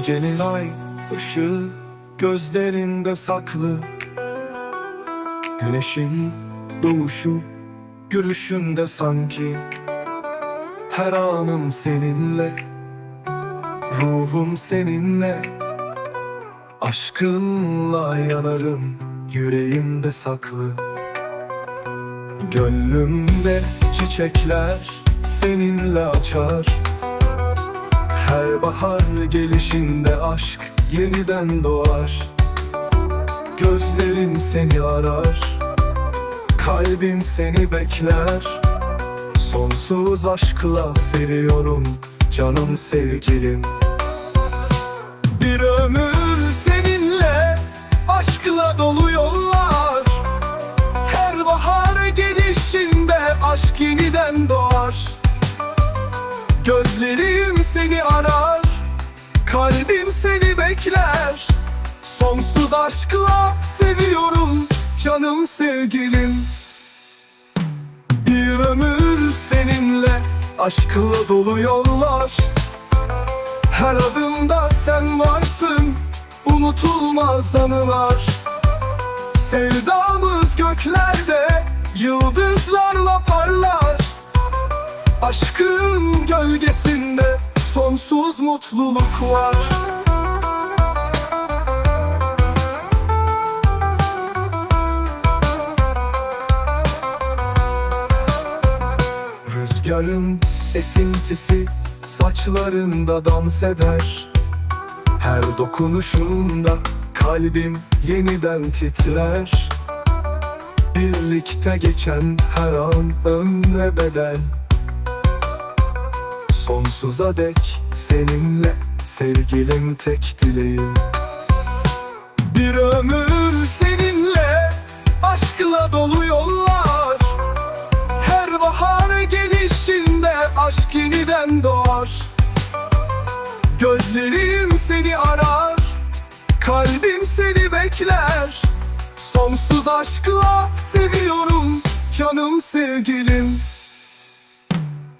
Gecenin ışığı gözlerinde saklı. Güneşin doğuşu gülüşünde sanki Her anım seninle Ruhum seninle. Aşkınla yanarım yüreğimde saklı. Gönlümde çiçekler seninle açar. Her bahar gelişinde aşk yeniden doğar. Gözlerim seni arar Kalbim seni bekler. Sonsuz aşkla seviyorum canım sevgilim. Bir ömür seninle aşkla dolu yollar. Her bahar gelişinde aşk yeniden doğar. Gözlerim seni arar Kalbim seni bekler. Sonsuz aşkla seviyorum Canım sevgilim ömür seninle Aşkla dolu yollar. Her adımda sen varsın Unutulmaz anılar. Sevdamız göklerde Yıldızlarla parlar. Aşkın gölgesinde sonsuz mutluluk var Rüzgarın esintisi saçlarında dans eder. Her dokunuşunda kalbim yeniden titrer. Birlikte geçen her an ömre bedel. Sonsuza dek seninle sevgilim tek dileğim. Bir ömür seninle aşkla dolu yollar yeniden doğar. Gözlerim seni arar Kalbim seni bekler. Sonsuz aşkla seviyorum canım sevgilim.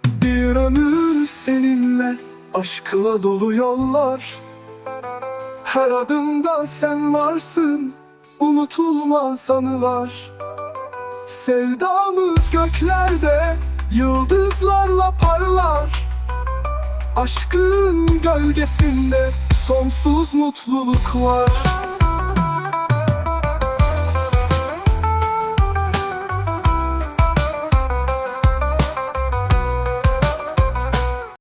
Bir ömür seninle aşkla dolu yollar. Her adımda sen varsın unutulmaz anılar. Sevdamız göklerde yıldızlarla parlar. Aşkın gölgesinde sonsuz mutluluk var